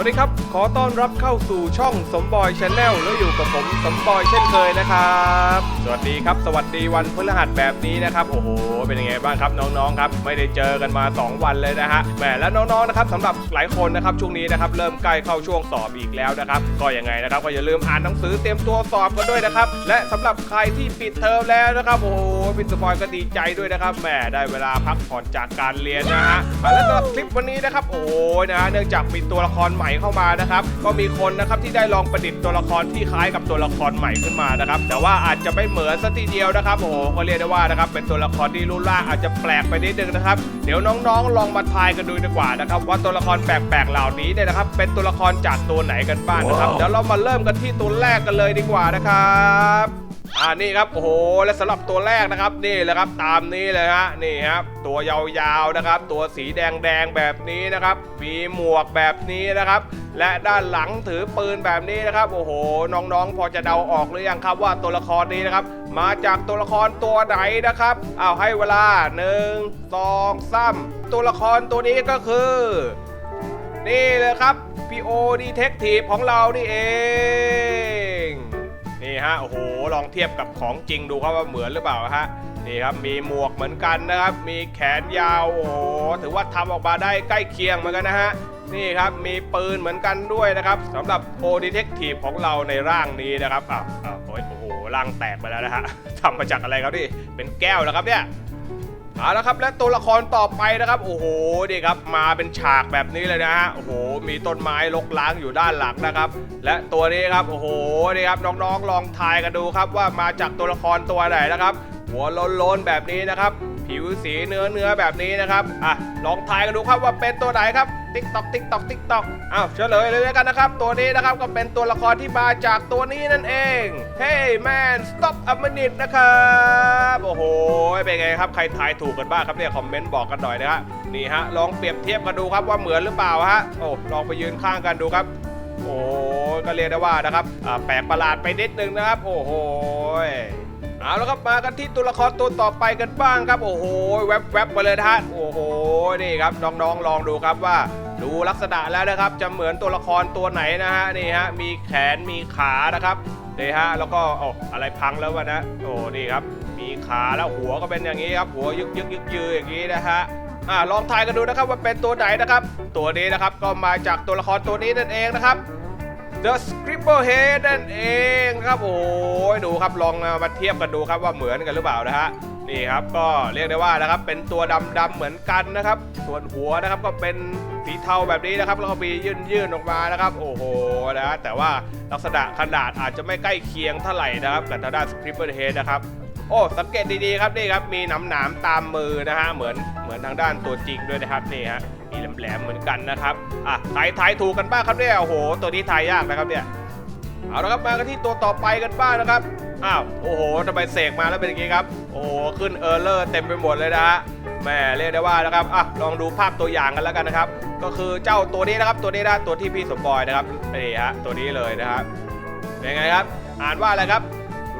วัสดีครับ ขอต้อนรับเข้าสู่ช่องสมบอยชาแนลแล้วอยู่กับผมสมบอยเช่นเคยนะครับ สวัสดีครับ สวัสดีวันพฤหัสแบบนี้นะครับ โอ้โห เป็นยังไงบ้างครับน้องๆครับ ไม่ได้เจอกันมา 2 วันเลยนะฮะ แหมแล้วน้องๆนะครับสำหรับหลายคนนะครับช่วงนี้นะครับเริ่มใกล้เข้าช่วงสอบอีกแล้วนะครับ ก็ยังไงนะครับก็อย่าลืมอ่านหนังสือเตรียมตัวสอบกันด้วยนะครับ และสำหรับใครที่ปิดเทอมแล้วนะครับ โอ้โหพี่สมบอยก็ดีใจด้วยนะครับ แหมได้เวลาพักผ่อนจากการเรียนนะฮะ และสำหรับคลิปวันนี้นะครับ โอ้โหนะเนื่องจากมีตัวละครใหม่เข้ามานะครับ ก็มีคนนะครับที่ได้ลองประดิษฐ์ตัวละครที่คล้ายกับตัวละครใหม่ขึ้นมานะครับ แต่ว่าอาจจะไม่เหมือนสัทีเดียวนะครับโอ้โหก็เรียกได้ว่านะครับเป็นตัวละครที่รูปร่างอาจจะแปลกไปนิดนึงนะครับ เดี๋ยวน้องๆ ลองมาทายกันดูดีกว่านะครับว่าตัวละครแปลกๆเหล่านี้เนี่ยนะครับ เป็นตัวละครจากตัวไหนกันบ้างนะครับเดี๋ยวเรามาเริ่มกันที่ตัวแรกกันเลยดีกว่านะครับ อ่านี่ครับโอ้โหและสำหรับตัวแรกนะครับนี่แหละครับตามนี้เลยฮะนี่ครับตัวยาวๆนะครับ ตัวสีแดงๆแบบนี้นะครับมีหมวกแบบนี้นะครับ และด้านหลังถือปืนแบบนี้นะครับ โอ้โห น้องๆ พอจะเดาออกหรือยังครับว่าตัวละครนี้นะครับ มาจากตัวละครตัวไหนนะครับเอาให้เวลา1 2 3ตัวละครตัวนี้ก็คือ นี่เลยครับพีโอดีเทคทีฟของเรานี่เอง นี่ฮะโอ้โหลองเทียบกับของจริงดูครับว่าเหมือนหรือเปล่าฮะนี่ครับมีหมวกเหมือนกันนะครับ มีแขนยาวโอ้โหถือว่าทำออกมาได้ใกล้เคียงเหมือนกันนะฮะนี่ครับมีปืนเหมือนกันด้วยนะครับสำหรับโอดีเทคทีฟของเราในร่างนี้นะครับอ้าวอ้าวโอ้โอ้โหร่างแตกไปแล้วนะฮะทำมาจากอะไรครับนี่เป็นแก้วแล้วครับเนี่ย เอาละครับและตัวละครต่อไปนะครับโอ้โหนี่ครับมาเป็นฉากแบบนี้เลยนะฮะโอ้โหมีต้นไม้รกล้างอยู่ด้านหลังนะครับ และตัวนี้ครับโอ้โหนี่ครับน้องๆลองทายกันดูครับว่ามาจากตัวละครตัวไหนนะครับ หัวโล้นๆแบบนี้นะครับ ผิวสีเนื้อเนื้อแบบนี้นะครับอะลองทายกันดูครับว่าเป็นตัวไหนครับติ๊กตอกติ๊กตอกติ๊กตอกอ้าวเฉลยเลยแล้วกันนะครับ ตัวนี้นะครับก็เป็นตัวละครที่มาจากตัวนี้นั่นเอง Hey man stop a minute นะครับโอ้โหเป็นไงครับใครทายถูกกันบ้างครับเนี่ยคอมเมนต์บอกกันหน่อยนะฮะนี่ฮะลองเปรียบเทียบกันดูครับว่าเหมือนหรือเปล่าฮะโอ้ลองไปยืนข้างกันดูครับ โอ้ก็เรียกได้ว่านะครับแปลกประหลาดไปนิดนึงนะครับ โอ้โห เอาแล้วครับมากันที่ตัวละครตัวต่อไปกันบ้างครับโอ้โหแวบๆไปเลยนะฮะโอ้โหนี่ครับน้องๆลองดูครับว่า ดูลักษณะแล้วนะครับ จะเหมือนตัวละครตัวไหนนะฮะนี่ฮะมีแขนมีขานะครับนี่ฮะแล้วก็อ้อะไรพังแล้ววะนะโอ้นี่ครับ มีขาแล้วหัวก็เป็นอย่างนี้ครับหัวยึกยึกยึกยืออย่างนี้นะฮะอ่าลองทายกันดูนะครับว่าเป็นตัวไหนนะครับ ตัวนี้นะครับก็มาจากตัวละครตัวนี้นั่นเองนะครับ The Scribble Head นั่นเองครับโอ้ยดูครับลองมาเทียบกันดูครับว่าเหมือนกันหรือเปล่านะฮะนี่ครับก็เรียกได้ว่านะครับเป็นตัวดำๆเหมือนกันนะครับ ส่วนหัวนะครับก็เป็นสีเทาแบบนี้นะครับแล้วก็มียื่นๆออกมานะครับ โอ้โหนะแต่ว่าลักษณะขนาดอาจจะไม่ใกล้เคียงเท่าไหร่นะครับกับทางด้าน Scribble Head นะครับ โอ้สังเกตดีๆครับนี่ครับมีหนามๆตามมือนะฮะเหมือนเหมือนทางด้านตัวจริงด้วยนะครับนี่ฮะมีแหลมๆเหมือนกันนะครับอะทายทายถูกกันบ้างครับเนี่ยโอ้โห ตัวนี้ทายยากนะครับเนี่ยเอาละครับมากันที่ตัวต่อไปกันบ้างนะครับอ้าวโอ้โหทำไมเสกมาแล้วเป็นอย่างงี้ครับโอ้โหขึ้นเออร์เลอร์เต็มไปหมดเลยนะฮะแม่เรียกได้ว่านะครับอะลองดูภาพตัวอย่างกันแล้วกันนะครับ ก็คือเจ้าตัวนี้นะครับตัวนี้นะตัวที่พี่สมบอยนะครับนี่ฮะตัวนี้เลยนะครับเป็นไงครับ อ่านว่าอะไรครับ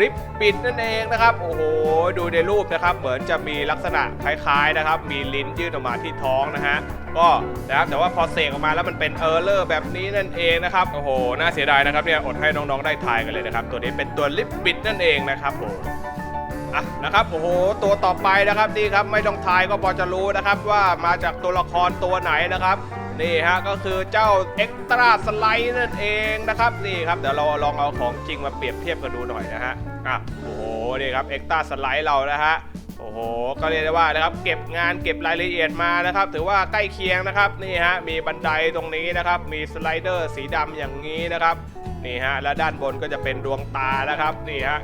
ริบบิดนั่นเองนะครับ โอ้โห ดูในรูปนะครับ เหมือนจะมีลักษณะคล้ายๆนะครับ มีลิ้นยื่นออกมาที่ท้องนะฮะ ก็นะครับแต่ว่าพอเสกออกมาแล้วมันเป็นเออร์เลอร์แบบนี้นั่นเองนะครับ โอ้โห น่าเสียดายนะครับเนี่ย อดให้น้องๆได้ทายกันเลยนะครับ ตัวนี้เป็นตัวลิปบิดนั่นเองนะครับผมอะนะครับโอ้โหตัวต่อไปนะครับนี่ครับไม่ต้องทายก็พอจะรู้นะครับว่ามาจากตัวละครตัวไหนนะครับ นี่ฮะก็คือเจ้าเอ็กตร้าสไลด์นั่นเองนะครับนี่ครับเดี๋ยวเราลองเอาของจริงมาเปรียบเทียบกันดูหน่อยนะฮะอะโอ้โหนี่ครับเอ็กตร้าสไลด์เรานะฮะโอ้โหก็เรียกได้ว่านะครับเก็บงานเก็บรายละเอียดมานะครับ ถือว่าใกล้เคียงนะครับนี่ฮะมีบันไดตรงนี้นะครับ มีสไลเดอร์สีดำอย่างนี้นะครับนี่ฮะและด้านบนก็จะเป็นดวงตานะครับนี่ฮะ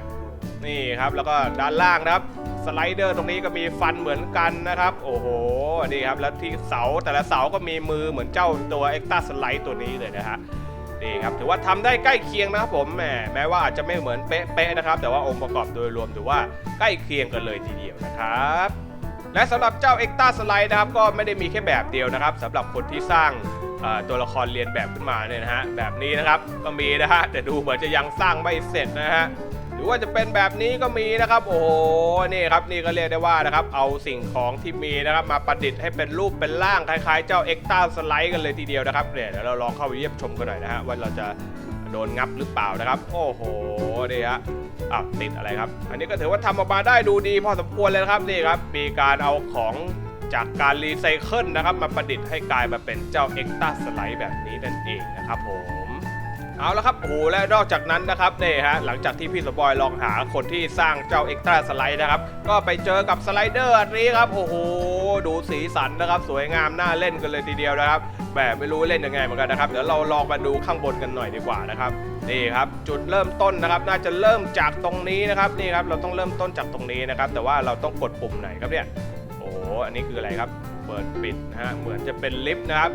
นี่ครับแล้วก็ด้านล่างนะครับ สไลเดอร์ตรงนี้ก็มีฟันเหมือนกันนะครับ โอ้โหนี่ครับแล้วที่เสาแต่ละเสาก็มีมือเหมือนเจ้าตัวเอ็กต a าสไลด์ตัวนี้เลยนะฮะนี่ครับถือว่าทำได้ใกล้เคียงนะครับผมแหมแม้ว่าอาจจะไม่เหมือนเป๊ะๆนะครับ แต่ว่าองค์ประกอบโดยรวมถือว่าใกล้เคียงกันเลยทีเดียวนะครับและสำหรับเจ้าเอ็กต a าสไลด์นะครับก็ไม่ได้มีแค่แบบเดียวนะครับสำหรับคนที่สร้างตัวละครเรียนแบบขึ้นมาเนี่ยนะฮะแบบนี้นะครับก็มีนะฮะแต่ดูเหมือนจะยังสร้างไม่เสร็จนะฮะ รือว่าจะเป็นแบบนี้ก็มีนะครับโอ้โหนี่ครับนี่ก็เรียกได้ว่านะครับเอาสิ่งของที่มีนะครับมาประดิษฐ์ให้เป็นรูปเป็นร่างคล้ายๆ เจ้าเอ็กต้าสไลด์กันเลยทีเดียวนะครับเดี๋ยวเราลองเข้าไปเยี่ยมชมกันหน่อยนะฮะว่าเราจะโดนงับหรือเปล่านะครับ โอ้โหนี่ฮะอ้าวติดอะไรครับ อันนี้ก็ถือว่าทำออกมาได้ดูดีพอสมควรเลยครับนี่ครับมีการเอาของจากการรีไซเคิลนะครับมาประดิษฐ์ให้กลายมาเป็นเจ้าเอ็กต้าสไลด์แบบนี้นั่นเองนะครับผม เอาละครับโอ้โหและนอกจากนั้นนะครับเนี่ยฮะหลังจากที่พี่สปอยลองหาคนที่สร้างเจ้าเอ็กตร้าสไลด์นะครับก็ไปเจอกับสไลเดอร์อันนี้ครับโอ้โหดูสีสันนะครับ สวยงามน่าเล่นกันเลยทีเดียวนะครับแบบไม่รู้เล่นยังไงเหมือนกันนะครับเดี๋ยวเราลองมาดูข้างบนกันหน่อยดีกว่านะครับนี่ครับจุดเริ่มต้นนะครับน่าจะเริ่มจากตรงนี้นะครับนี่ครับเราต้องเริ่มต้นจากตรงนี้นะครับแต่ว่าเราต้องกดปุ่มไหนครับเนี่ยโอ้โหอันนี้คืออะไรครับเปิดปิดนะฮะเหมือนจะเป็นลิฟต์นะครับ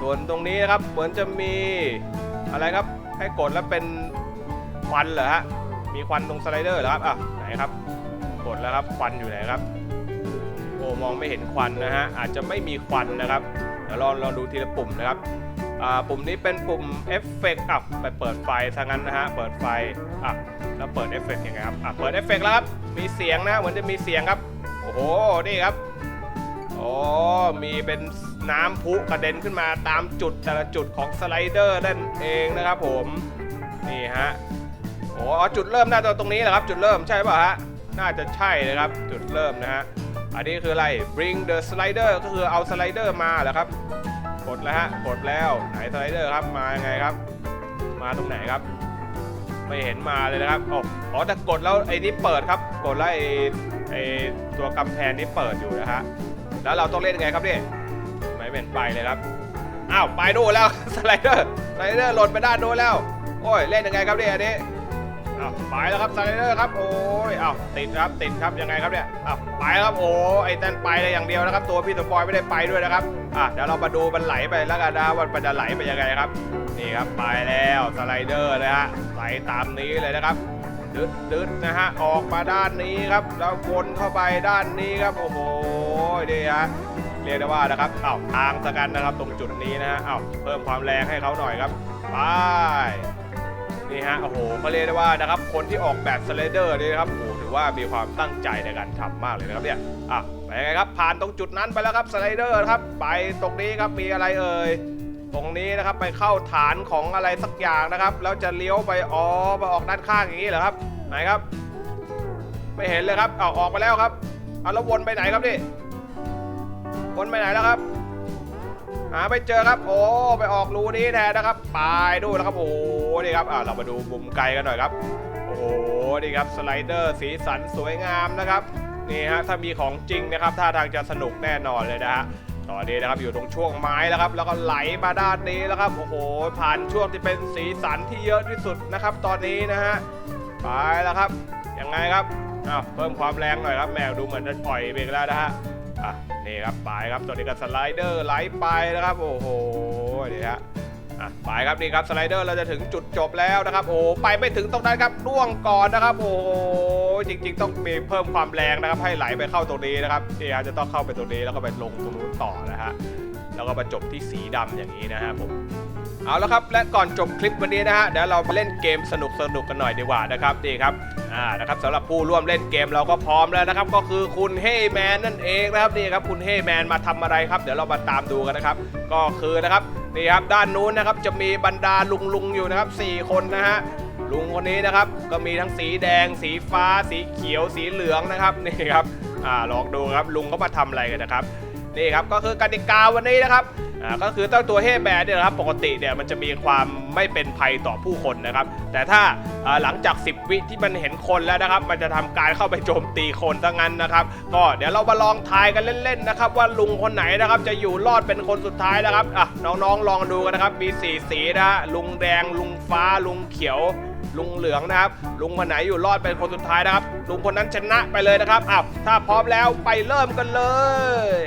ส่วนตรงนี้นะครับเหมือนจะมีอะไรครับ ให้กดแล้วเป็นควันเหรอฮะ มีควันตรงสไลเดอร์เหรอครับ อะ ไหนครับ กดแล้วครับ ควันอยู่ไหนครับ โอ้มองไม่เห็นควันนะฮะ อาจจะไม่มีควันนะครับ เดี๋ยวลองลองดูทีละปุ่มนะครับ อ่า ปุ่มนี้เป็นปุ่มเอฟเฟกต์อะ ไปเปิดไฟซะงั้นนะฮะ เปิดไฟ อะ แล้วเปิดเอฟเฟกต์ยังไงครับ อะ เปิดเอฟเฟกต์แล้วครับ มีเสียงนะเหมือนจะมีเสียงครับ โอ้โห นี่ครับ โอ้มีเป็น น้ำพุกระเด็นขึ้นมาตามจุดแต่ละจุดของสไลเดอร์นั่นเองนะครับผม นี่ฮะโอ้จุดเริ่มน่าจะตรงนี้แหละครับ จุดเริ่มใช่ป่ะฮะ น่าจะใช่เลยครับ จุดเริ่มนะฮะ อันนี้คืออะไร bring the slider ก็คือเอาสไลเดอร์มาเหรอครับ กดแล้วฮะ กดแล้ว ไหนสไลเดอร์ครับ มายังไงครับ มาตรงไหนครับ ไม่เห็นมาเลยนะครับอ๋ออ๋อแต่กดแล้วไอ้นี่เปิดครับ กดแล้วไอ้ไอ้ตัวกำแพงนี่เปิดอยู่นะฮะ แล้วเราต้องเล่นยังไงครับเนี่ย ไม่เป็นไปเลยครับอ้าวไปดูนแล้วสไลเดอร์สไลเดอร์หล่นไปด้านโน้นแล้ว โอ้ยเล่นยังไงครับเนี่ยอันนี้อ้าวไปแล้วครับสไลเดอร์ครับโอ้ยอ้าวติดครับติดครับยังไงครับเนี่ยอ้าวไปแล้วครับโอ้ไอ้นั่นไปเลยอย่างเดียวนะครับ ตัวพี่สปอยไม่ได้ไปด้วยนะครับอะเดี๋ยวเรามาดูมันไหลไปแล้วกันนะว่ามันจะไหลไปยังไงครับนี่ครับไปแล้วสไลเดอร์นะฮะไหลตามนี้เลยนะครับดึดดึดนะฮะออกมาด้านนี้ครับ แล้ววนเข้าไปด้านนี้ครับโอ้โหนี่ฮะ เรียกได้ว่านะครับเอ้าทางสกันนะครับ ตรงจุดนี้นะฮะเอ้าเพิ่มความแรงให้เขาหน่อยครับไปนี่ฮะโอ้โหเขาเรียกได้ว่านะครับคนที่ออกแบบสไลเดอร์นี่นะครับโอ้โหถือว่ามีความตั้งใจในการทำมากเลยนะครับเนี่ยอะไปไงครับผ่านตรงจุดนั้นไปแล้วครับสไลเดอร์ครับไปตรงนี้ครับมีอะไรเอ่ยตรงนี้นะครับไปเข้าฐานของอะไรสักอย่างนะครับแล้วจะเลี้ยวไปอ๋อไปออกด้านข้างอย่างนี้เหรอครับไหนครับ ไม่เห็นเลยครับเอาออกไปแล้วครับเอาแล้ววนไปไหนครับนี่ วนไปไหนแล้วครับ หาไม่เจอครับโอ้ไปออกรูนี้แทนนะครับไปดูแล้วครับโอ้นี่ครับอ่าเรามาดูมุมไกลกันหน่อยครับ โอ้นี่ครับสไลเดอร์สีสันสวยงามนะครับนี่ฮะถ้ามีของจริงนะครับท่าทางจะสนุกแน่นอนเลยนะฮะตอนนี้นะครับอยู่ตรงช่วงไม้แล้วครับ แล้วก็ไหลมาด้านนี้แล้วครับโอ้โหผ่านช่วงที่เป็นสีสันที่เยอะที่สุดนะครับ ตอนนี้นะฮะไปแล้วครับยังไงครับอ้าวเพิ่มความแรงหน่อยครับแมวดูเหมือนจะปล่อยเบรกแล้วนะฮะ อะนี่ครับไปครับตอนนี้ก็สไลเดอร์ไหลไปนะครับ โอ้โหนี่ฮะอะไปครับนี่ครับสไลเดอร์เราจะถึงจุดจบแล้วนะครับ โอ้ไปไม่ถึงตรงนั้นครับร่วงก่อนนะครับ โอ้โหจริง ๆ ต้องมีเพิ่มความแรงนะครับ ให้ไหลไปเข้าตรงนี้นะครับนี่ฮะจะต้องเข้าไปตรงนี้แล้วก็ไปลงตรงนู้นต่อนะฮะแล้วก็มาจบที่สีดำอย่างนี้นะฮะผม เอาและครับ และก่อนจบคลิปวันนี้นะฮะเดี๋ยวเรามาเล่นเกมสนุกสนุกกันหน่อยดีกว่านะครับนี่ครับอ่านะครับสำหรับผู้ร่วมเล่นเกมเราก็พร้อมแล้วนะครับ ก็คือคุณเฮแมนนั่นเองนะครับนี่ครับคุณเฮแมนมาทำอะไรครับ เดี๋ยวเรามาตามดูกันนะครับ ก็คือนะครับนี่ครับด้านนู้นนะครับจะมีบรรดาลุงลุงๆอยู่นะครับสี่คนนะฮะลุงคนนี้นะครับก็มีทั้งสีแดง สีฟ้า สีเขียว สีเหลืองนะครับนี่ครับอ่าลองดูครับลุงเขามาทำอะไรกันนะครับนี่ครับก็คือกติกาวันนี้นะครับ อ่าก็คือเจ้าตัวเฮแบร์เนี่ยนะครับปกติเนี่ยมันจะมีความไม่เป็นภัยต่อผู้คนนะครับ แต่ถ้าหลังจาก 10 วิที่มันเห็นคนแล้วนะครับ มันจะทำการเข้าไปโจมตีคนทั้งนั้นนะครับ ก็เดี๋ยวเรามาลองทายกันเล่นๆนะครับ ว่าลุงคนไหนนะครับจะอยู่รอดเป็นคนสุดท้ายนะครับอะน้องๆลองดูกันนะครับ มีสีสีนะฮะลุงแดง ลุงฟ้า ลุงเขียวลุงเหลืองนะครับ ลุงคนไหนอยู่รอดเป็นคนสุดท้ายนะครับ ลุงคนนั้นชนะไปเลยนะครับอ้าวถ้าพร้อมแล้วไปเริ่มกันเลย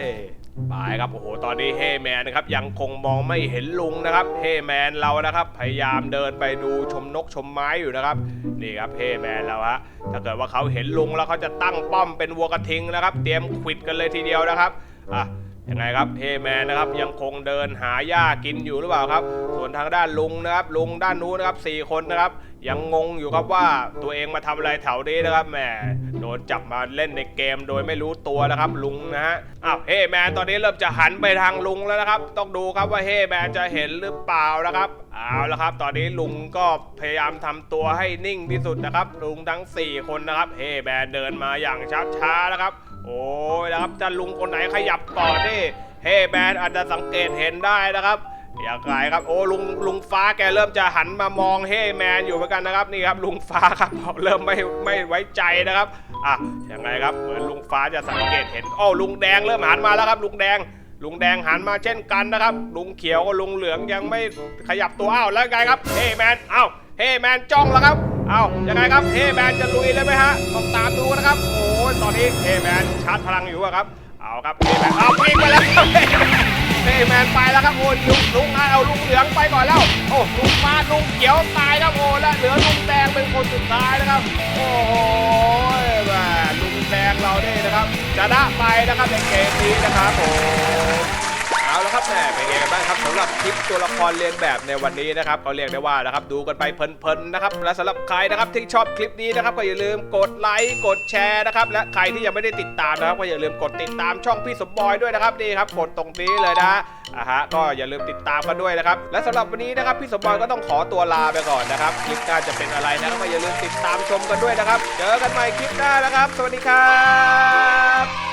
ไปครับโอ้โหตอนนี้เฮแมนนะครับยังคงมองไม่เห็นลุงนะครับเฮแมนเรานะครับ พยายามเดินไปดูชมนกชมไม้อยู่นะครับนี่ครับเฮแมนเราฮะถ้าเกิดว่าเขาเห็นลุงแล้วเขาจะตั้งป้อมเป็นวัวกระทิงนะครับ เตรียมขิดกันเลยทีเดียวนะครับอะยังไงครับเฮแมนนะครับยังคงเดินหาหญ้ากินอยู่หรือเปล่าครับ ส่วนทางด้านลุงนะครับลุงด้านนู้นนะครับสี่คนนะครับ ยังงงอยู่ครับว่าตัวเองมาทำอะไรแถวนี้นะครับแหมโดนจับมาเล่นในเกมโดยไม่รู้ตัวนะครับลุงนะฮะอ้าวเฮแมนตอนนี้เริ่มจะหันไปทางลุงแล้วนะครับ ต้องดูครับว่าเฮแมนจะเห็นหรือเปล่านะครับเอาละครับ ตอนนี้ลุงก็พยายามทำตัวให้นิ่งที่สุดนะครับ ลุงทั้ง 4 คนนะครับเฮแมนเดินมาอย่างช้าๆนะครับ โอ้ยนะครับถ้าลุงคนไหนขยับก่อนนี่เฮแมนอาจจะสังเกตเห็นได้นะครับ อย่างไรครับ โอ้ลุงลุงฟ้าแกเริ่มจะหันมามองเฮแมนอยู่เหมือนกันนะครับนี่ครับลุงฟ้าครับเริ่มไม่ไม่ไว้ใจนะครับอะอยังไงครับเหมือนลุงฟ้าจะสังเกตเห็นโอ้ลุงแดงเริ่มหันมาแล้วครับ ลุงแดง ลุงแดงหันมาเช่นกันนะครับ ลุงเขียวกับลุงเหลืองยังไม่ขยับตัวอ้าวแล้วไงครับเฮแมนอ้าวเฮแมนจ้องแล้วครับอ้าวยังไงครับเฮแมนจะลุยเลยไหมฮะต้องตามดูนะครับ โอ้ยตอนนี้เฮแมนชาร์จพลังอยู่อะครับ เอาครับเฮแมนเอาวิ่งไปแล้ว เฮแมนไปแล้วครับโอ้ยลุงลุงเอาลุงเหลืองไปก่อนแล้วโอ้ลุงฟ้าลุงเขียวตายครับโอ้และเหลือลุงแดงเป็นคนสุดท้ายนะครับโอ้โหแมลุงแดงเราเนี่ยนะครับชนะไปนะครับในเกมนี้นะครับผมเอา ละครับแหมเป็นไงกันบ้างครับสำหรับคลิปตัวละครเรียนแบบในวันนี้นะครับก็เรียกได้ว่านะครับดูกันไปเพลินๆนะครับและสำหรับใครนะครับที่ชอบคลิปนี้นะครับก็อย่าลืมกดไลค์กดแชร์นะครับและใครที่ยังไม่ได้ติดตามนะครับก็อย่าลืมกดติดตามช่องพี่สมบอยด้วยนะครับนี่ครับกดตรงนี้เลยนะอะฮะก็อย่าลืมติดตามกันด้วยนะครับและสำหรับวันนี้นะครับพี่สมบอยก็ต้องขอตัวลาไปก่อนนะครับคลิปหน้าจะเป็นอะไรนะครับก็อย่าลืมติดตามชมกันด้วยนะครับ เจอกันใหม่คลิปหน้านะครับ สวัสดีครับ